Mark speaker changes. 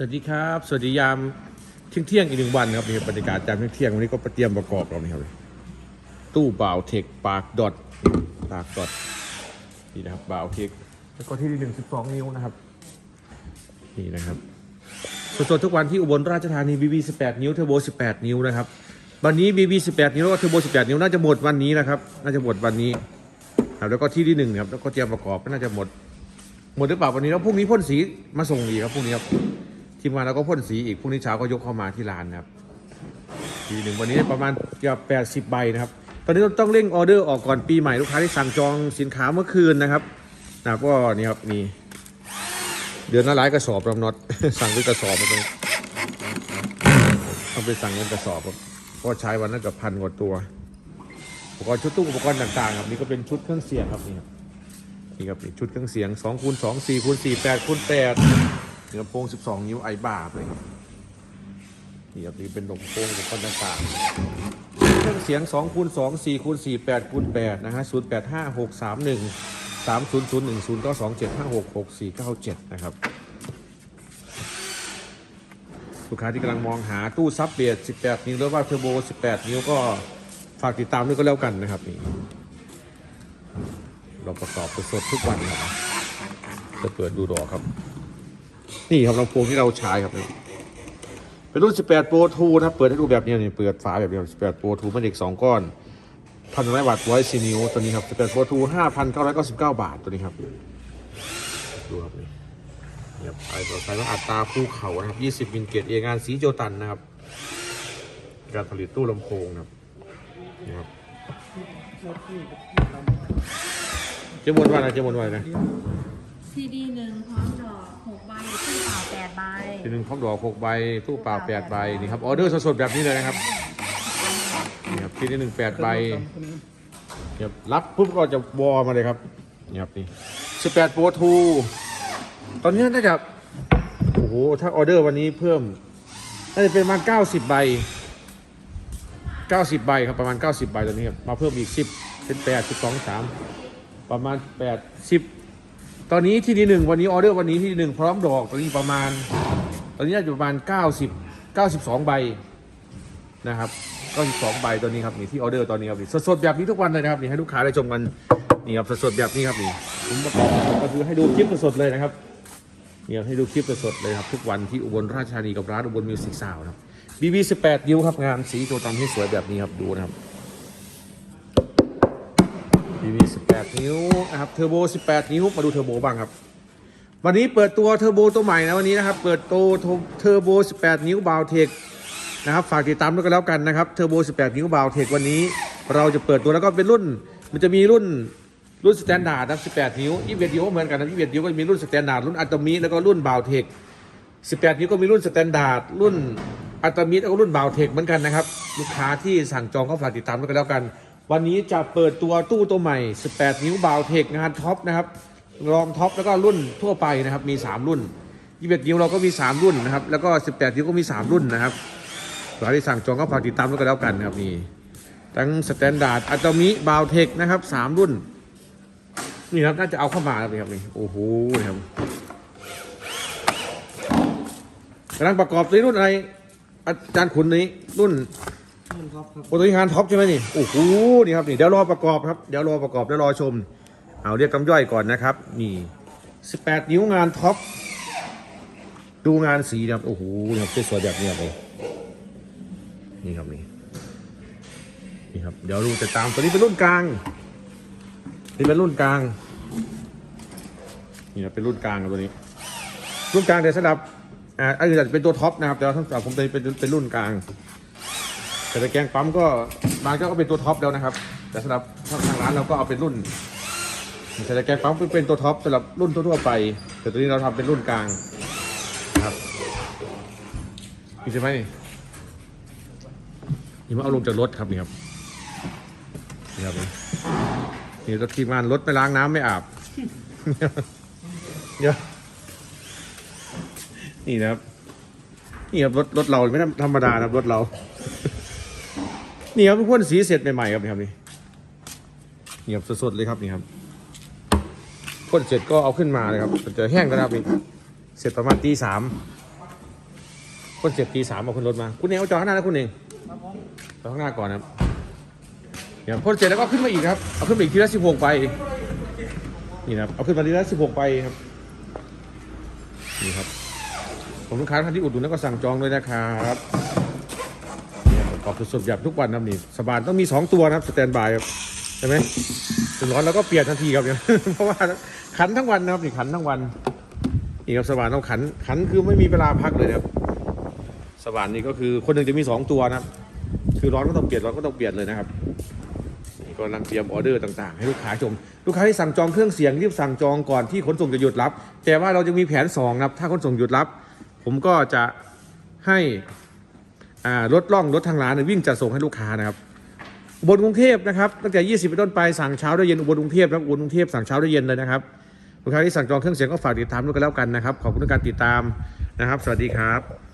Speaker 1: สวัสดีครับ สวัสดียามเที่ยงเที่ยงอีกหนึ่งวันครับนี่บรรยากาศยามเที่ยงเที่ยงวันนี้ก็เตรียมประกอบเรานี่ครับตู้บ่าวเทคปากดอทปากดอทนี่นะครับบ่าวเทคแล้วก็ที่หนึ่งสิบสองนิ้วนะครับนี่นะครับสดๆทุกวันที่อุบลราชธานี BB 18นิ้วเทอร์โบ18นิ้วนะครับวันนี้ BB 18นิ้วแล้วก็เทอร์โบ18นิ้วน่าจะหมดวันนี้นะครับน่าจะหมดวันนี้ครับแล้วก็ที่ที่หนึ่งครับแล้วก็เตรียมประกอบก็น่าจะหมด หมดหรือเปล่าวันนี้แล้วพรุ่งนี้พ่นสีมาส่งอีกครับพรุ่งนี้ครับ ทีมงานเราก็พ่นสีอีกพรุ่งนี้เช้าก็ยกเข้ามาที่ร้านนะครับทีหนึ่งวันนี้ประมาณเกือบแปดสิบใบนะครับ ตอนนี้เราต้องเร่งออเดอร์ออกก่อนปีใหม่ลูกค้าที่สั่งจองสินค้าเมื่อคืนนะครับนะก็นี่ครับมีเดือนละหลายกระสอบรำน็อตสั่งด้วยกระสอบมาเลยต้องไปสั่งเป็นกระสอบครับเพราะใช้วันนั้นเกับพันกว่าตัวอุปกรณ์ชุดตู้อุปกรณ์ต่างๆครับนี่ก็เป็นชุดเครื่องเสียงครับนี่ครับนี่ครับชุดเครื่องเสียง2คูณ2 4คูณ4 8คูณ8 ลำโพง 12 นิ้วไอบาเลยนี่ครับนี่เป็นลำโพงอุปกรณ์ต่างๆเครื่องเสียง2คูณ2 4คูณ4 8คูณ8นะฮะ0 8 5 6 3 1 3 0 0 1 0 9 2 7 5 6 6 4 9 7 นะครับ ลูกค้าที่กำลังมองหาตู้ซับเบียด 18 นิ้วหรือว่าเทอร์โบ 18 นิ้วก็ฝากติดตามด้วยก็แล้วกันนะครับนี่เราประกอบสดทุกวันนะครับจะเปิดดูดอกครับ นี่ครับลำโพงที่เราใช้ครับนี่เป็นรุ่น 18 Pro 2นะเปิดให้ดูแบบนี้นี่เปิดฝาแบบนี้18 Pro 2มันเด็ก 2 ก้อนพันร้อยวัตต์ร้อยซีนิวตัวนี้ครับ18 Pro 2 5,999 บาทตัวนี้ครับดูครับนี่นี่ครับไอ้ตัวใช้ว่าอัตราภูเขานะครับ20มิลเกตเองานสีโจตันนะครับ การผลิตตู้ลำโพงนะครับนี่ครับเจะบนว่าอะเจะบนว่าอะไรนะ
Speaker 2: ซีดีหนึ่งพร้อมดอ หกใบตู้เปล่าแปดใบ
Speaker 1: ทีหนึ่งพร้อมดอกหกใบตู้เปล่าแปดใบนี่ครับออเดอร์สดๆแบบนี้เลยนะครับนี่ครับทีนี้หนึ่งแปดใบนี่ครับรับปุ๊บก็จะวอมาเลยครับนี่ครับนี่สิบแปดโปรทูตอนนี้น่าจะโอ้โหถ้าออเดอร์วันนี้เพิ่มน่าจะเป็นประมาณเก้าสิบใบเก้าสิบใบครับประมาณเก้าสิบใบตอนนี้ครับมาเพิ่มอีกสิบเป็นแปดสิบสองสามประมาณแปดสิบ ตอนนี้ที่ดีหนึ่งวันนี้ออเดอร์วันนี้ที่ดีหนึ่งพร้อมดอกตอนนี้ประมาณ ตอนนี้น่าจะประมาณ 90 92 ใบนะครับ92ใบตัวนี้ครับนี่ที่ออเดอร์ตอนนี้ครับนี่สดๆแบบนี้ทุกวันเลยนะครับนี่ให้ลูกค้าได้ชมกันนี่ครับสดๆแบบนี้ครับนี่ผมประกอบก็คือให้ดูคลิปสดๆเลยนะครับนี่ให้ดูคลิปสดๆเลยครับทุกวันที่อุบลราชธานีกับร้านอุบลมิวสิกซาวนะครับ BB 18 นิ้วครับงานสีตัวตามที่สวยแบบนี้ครับดูนะครับ BB 18 นิ้วนะครับเทอร์โบ 18 นิ้ว มาดูเทอร์โบบ้างครับ วันนี้เปิดตัวเทอร์โบตัวใหม่นะวันนี้นะครับ เปิดตัวเทอร์โบ 18 นิ้วบาวเทคนะครับ ฝากติดตามด้วยกันแล้วกันนะครับ เทอร์โบ 18 นิ้วบาวเทควันนี้ เราจะเปิดตัวแล้วก็เป็นรุ่น มันจะมีรุ่นรุ่นสแตนดาร์ดนะ18 นิ้ว21นิ้วก็เหมือนกันนะ21นิ้วก็มีรุ่นสแตนดาร์ดรุ่นอัตมิแล้วก็รุ่นบาวเทค18 นิ้วก็มีรุ่นสแตนดาร์ดรุ่นอัตมิแล้วก็รุ่นบาวเทคเหมือนกันนะครับ ลูกค้าที่สั่งจองก็ฝากติดตามด้วยกันแล้วกัน วันนี้จะเปิดตัวตู้ตัวใหม่ 18 นิ้วบาวเทคงานท็อปนะครับรองท็อปแล้วก็รุ่นทั่วไปนะครับมี 3 รุ่น 21 นิ้วเราก็มี 3 รุ่นนะครับแล้วก็ 18 นิ้วก็มี 3 รุ่นนะครับลูกค้าที่สั่งจองก็ฝากติดตามด้วยกันแล้วกันนะครับนี่ทั้งสแตนดาร์ดอัตมิบาวเทคนะครับ 3 รุ่นนี่ครับน่าจะเอาเข้ามาแล้วนะครับนี่โอ้โหครับกำลังประกอบในรุ่นอะไร อาจารย์ขุนนี้รุ่น โอตัวงานท็อปใช่ไหมนี่โอ้โหนี่ครับนี่เดี๋ยวรอประกอบครับเดี๋ยวรอประกอบแล้วรอชม เอาเรียกกำย่อยก่อนนะครับ นี่ 18 นิ้วงานท็อปดูงานสีนะครับโอ้โหนี่ครับสวยๆแบบนี้เลยนี่ครับนี่นี่ครับเดี๋ยวดูจะตามตัวนี้เป็นรุ่นกลางนี่เป็นรุ่นกลางนี่นะเป็นรุ่นกลางตัวนี้ รุ่นกลางเดี๋ยวสำหรับอ่าอันนี้อาจจะเป็นตัวท็อปนะครับแต่ว่าทั้งสามผมเป็นเป็นเป็นรุ่นกลาง แต่ตะแกรงปั๊มก็บางเจ้าก็เป็นตัวท็อปแล้วนะครับ แต่สำหรับทางร้านเราก็เอาเป็นรุ่นแต่ตะแกรงปั๊มเป็นตัวท็อปสำหรับรุ่นทั่วๆไป แต่ตัวนี้เราทำเป็นรุ่นกลางครับนี่ใช่ไหมนี่นี่มาเอาลงจากรถครับนี่ครับนี่ครับนี่รถทีมานรถไม่ล้างน้ำไม่อาบเดี๋ยวนี่นะครับนี่ครับรถรถเราไม่ธรรมดานะครับรถเรา นี่ครับเพิ่งพ่นสีเสร็จใหม่ๆครับนี่ครับนี่นี่ครับสดๆเลยครับนี่ครับพ่นเสร็จก็เอาขึ้นมาเลยครับมันจะแห้งแล้วครับนี่เสร็จประมาณตีสามคนเจ็บตีสามเอาขึ้นรถมา คุณเองเอาจอข้างหน้าแล้วคุณเองจอข้างหน้าก่อนนะครับเดี๋ยพ่นเสร็จแล้วก็ขึ้นมาอีกครับเอาขึ้นมาอีกทีละสิบหกใบนี่นะครับเอาขึ้นมาทีละสิบหกใบครับนี่ครับผมลูกค้าท่านที่อุดหนุนแล้วก็สั่งจองด้วยนะครับ เนี่ยประกอบสดๆแบบทุกวันนะครับนี่สบานต้องมีสองตัวนะครับสแตนบายครับใช่ไหมถึงร้อนแล้วก็เปลี่ยนทันทีครับเนี่ยเพราะว่าขันทั้งวันนะครับนี่ขันทั้งวันนี่ครับสว่านต้องขันขันคือไม่มีเวลาพักเลยครับ สว่านนี่ก็คือคนหนึ่งจะมีสองตัวนะครับ คือร้อนก็ต้องเปลี่ยนร้อนก็ต้องเปลี่ยนเลยนะครับนี่ก็กำลังเตรียมออเดอร์ต่าง ๆ ให้ลูกค้าชม ลูกค้าที่สั่งจองเครื่องเสียงรีบสั่งจองก่อนที่ขนส่งจะหยุดรับ แต่ว่าเราจะมีแผนสองนะครับถ้าขนส่งหยุดรับ ผมก็จะให้ รถล่องรถทางร้านเนยวิ่งจัดส่งให้ลูกค้านะครับอุบลกรุงเทพนะครับตั้งแต่ 20เป็นต้นไปสั่งเช้าได้เย็นอุบลกรุงเทพแล้วอุบลกรุงเทพสั่งเช้าได้เย็นเลยนะครับลูกค้าที่สั่งจองเครื่องเสียงก็ฝากติดตามด้วยกันแล้วกันนะครับขอบคุณทุกการติดตามนะครับ สวัสดีครับ